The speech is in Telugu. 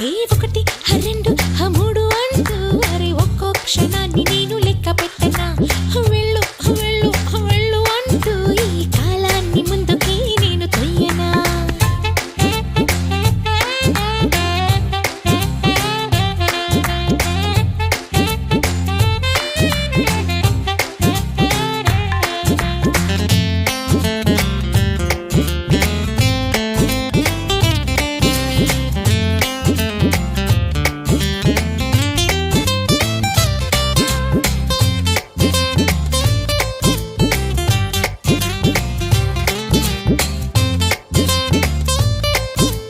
ఏ ఒకటి రెండు మూడు అంటూ మరి ఒక్కో క్షణం